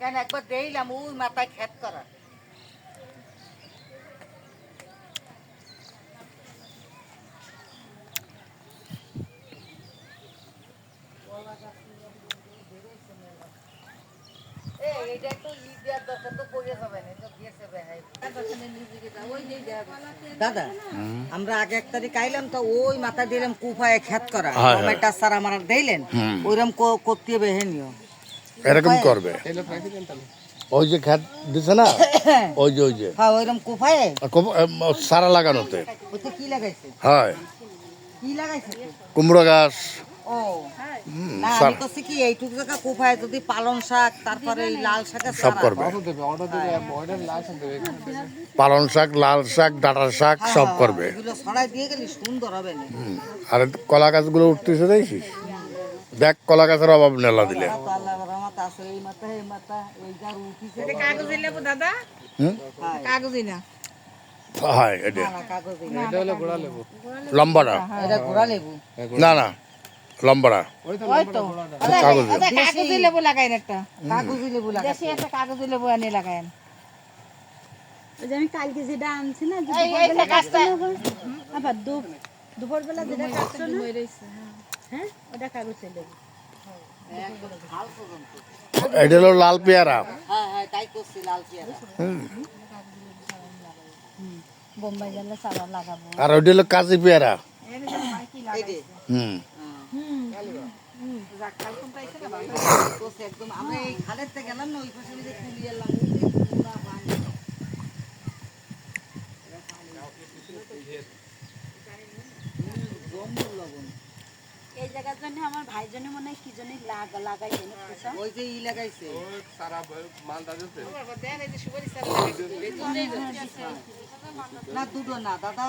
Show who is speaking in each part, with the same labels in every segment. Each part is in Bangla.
Speaker 1: কেন একবার দেখলাম ওই মাথায় খেত করা এইটা একটু ই দেওয়ার দরকার তো পড়ে যাবে না, এটা গেছে বেহাই। দাদা আমরা আগে এক তারিখ আইলাম তো ওই মাথা দিলাম কুফায় খেত করা। টমেটো সার আমার দিলেন ওইরকম করতে হবে হেনিও।
Speaker 2: এরকম করবে। ওই যে খ্যাত দিছে না? ওই যে ওই যে।
Speaker 1: হ্যাঁ ওইরকম কুফায়?
Speaker 2: আর সারা লাগানোতে।
Speaker 1: ওতে কি লাগাইছে?
Speaker 2: হয়।
Speaker 1: কি লাগাইছে?
Speaker 2: কুমড়ো গাছ।
Speaker 1: ও। না আমি কি এইটুকু জায়গা কুফায় যদি পালং শাক তারপরে এই লাল শাকের
Speaker 2: সব
Speaker 1: সারা।
Speaker 2: করবে। পালং শাক লাল শাক ডাঁটার শাক
Speaker 1: হ্যাঁ,
Speaker 2: সব
Speaker 1: হ্যাঁ,
Speaker 2: করবে।
Speaker 1: এগুলো ছড়াই দিয়ে গেলে সুন্দর হবে না।
Speaker 2: আর কলা গাছগুলো উঠতেছে দেখছিস? দেখ কলা গাছের অভাব নেলা দিলে।
Speaker 1: আছে এই মাথা এই মাথা এই যার উঠিছে
Speaker 3: কাগজি লেবু দাদা?
Speaker 2: হুম?
Speaker 1: হ্যাঁ,
Speaker 3: না
Speaker 2: হয় এটা।
Speaker 1: না, কাগজ।
Speaker 2: লম্বাটা
Speaker 1: এটা লেবু।
Speaker 2: না না কাগজ
Speaker 3: কাগজি লেবু লাগাইন একটা।
Speaker 1: কাগজি লেবু লাগাইছে
Speaker 3: একটা কাগজি লেবু আনি লাগাইন।
Speaker 4: আমি কালকে যেটা আনছি না যে আবার কাটছো না? হ্যাঁ ওটা কাগজে লেবু।
Speaker 2: এটা হলো লাল পেয়ারা।
Speaker 1: হ্যাঁ হ্যাঁ তাই করছি লাল পেয়ারা।
Speaker 2: হুম,
Speaker 4: বোম্বাই গেলে সারা লাগাবো।
Speaker 2: আর ওইটা হলো কাশি পেয়ারা। হুম।
Speaker 1: লবণ।
Speaker 4: এই জায়গার জন্য আমার ভাই জন্য মনে হয় কি জন্য লাগা লাগাইছে না
Speaker 1: ওই যে ই লাগাইছে। না দুটো না দাদা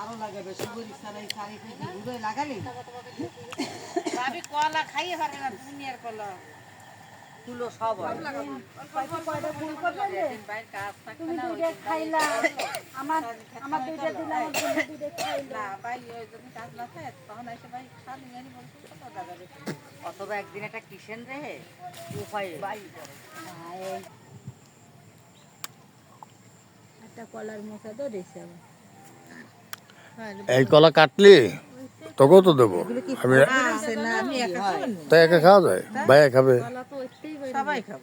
Speaker 1: আরও লাগাবে। সুগরি সারাই সারি ঘুরে লাগালি?
Speaker 3: ভাবি কলা খাইয়ে পারে না দুনিয়ার কলা।
Speaker 1: তুলো সব হয়।
Speaker 4: দুইটা খাইলাম আমার আমার দুইটা দিলাম দুইটা খাইলাম
Speaker 3: ভাই ওই জন্য কাজ না থাকে তখন এসে ভাই খালি জানি বলছে কত টাকা
Speaker 1: অথবা একদিন একটা কিসেন রে উপায়
Speaker 4: এই একটা কলার মোচা ধরেছে আবার।
Speaker 2: এই কলা কাটলি? তোকেও তো দেবো। আমি
Speaker 1: আছে না
Speaker 2: তাই একা খাওয়া যায়? ভাইয়া খাবে?
Speaker 3: সবাই খাব।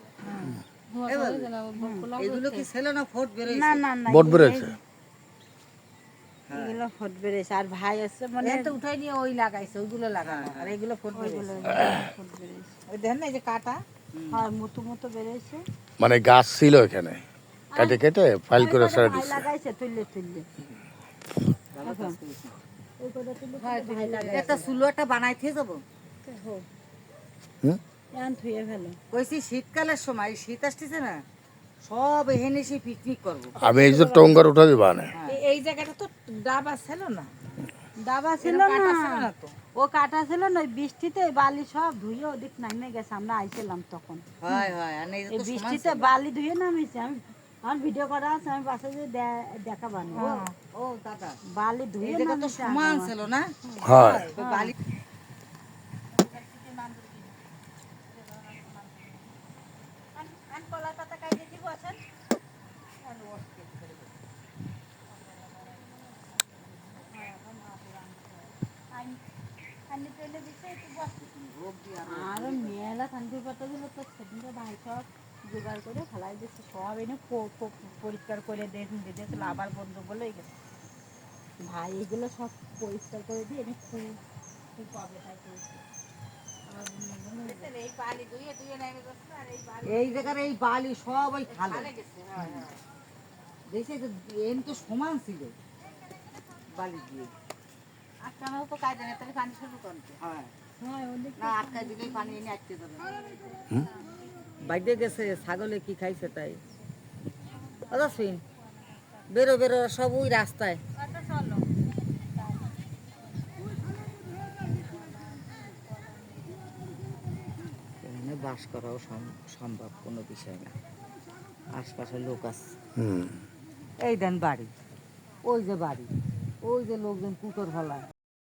Speaker 1: এগুলো কি ছিল না ফোট বেরোয়
Speaker 4: না না না
Speaker 2: বট বেড়েছে
Speaker 4: এগুলো ফট বেড়েছে আর ভাই আছে মানে
Speaker 3: এটা উঠাই নিয়ে ওই লাগাইছে ওইগুলো লাগানো। আর এগুলো ফুট বেরিয়েছে। ওই দেখেন না এই যে কাটা
Speaker 4: আর মতো মতো বেড়েছে
Speaker 2: মানে গাছ ছিল এখানে। কেটে কেটে ফাইল করে ছেড়ে
Speaker 4: ভাই লাগাইছে তুললে তুললে। লাগাইছে
Speaker 1: একটা সুলো একটা বানাই থেকে যাব?
Speaker 2: হুম?
Speaker 1: কইছি শীতকালের সময় শীত আসতেছে না সব এখানে এসে পিকনিক করব।
Speaker 2: আমি এই যে টঙ্গার উঠা দিবা না?
Speaker 3: এই- এই জায়গাটা তো ডাবা ছিল না।
Speaker 4: দাবা ছিল না।
Speaker 3: তো?
Speaker 4: ও কাটা ছিল না বৃষ্টিতে বালি সব ধুয়ে ওদিক নামে গেছে আমরা আইছিলাম তখন।
Speaker 1: হয় হয় আর এই
Speaker 4: বৃষ্টিতে বালি ধুয়ে নামিছে আমি আমার ভিডিও করা আছে আমি পাশে যে দেখাবানি।
Speaker 1: ও দাদা।
Speaker 4: বালি ধুয়ে
Speaker 1: তো সমান ছিল না?
Speaker 2: হয়।
Speaker 1: ওই বালি
Speaker 4: আর মেলা শান্তির পাতা গুলো তো সেদিনকে ভাই সব জোগাড় করে ফেলাই দিচ্ছে সব এনে পরিষ্কার করে দেখুন দিয়েছিল আবার বন্ধ বলেই গেছে। ভাই, এগুলো সব পরিষ্কার করে দিয়ে এনে খুব খুব পাবে তাই করেছে। আবার বন্ধ বলে
Speaker 3: এই
Speaker 1: জায়গার এই বালি সব ওই খালে।
Speaker 3: গেছে হ্যাঁ হ্যাঁ
Speaker 1: দেখছি তো এম তো সমান ছিল বালি দিয়ে।
Speaker 3: আটকানো তো কাজ নেই তাহলে পানি শুরু করতে
Speaker 1: হ্যাঁ।
Speaker 4: হ্যাঁ
Speaker 1: না আটকায় দিলেই পানি এনে আটকে যাবে বাইরে গেছে ছাগলে কি খাইছে তাই? দাদা শুন। বেরো বেরো সব ওই রাস্তায়। বাস করাও সম- সম্ভব কোনো বিষয় না। আশপাশে লোক আছে। এই দেন বাড়ি। ওই যে বাড়ি। ওই যে লোকজন কুকুর ফলায়।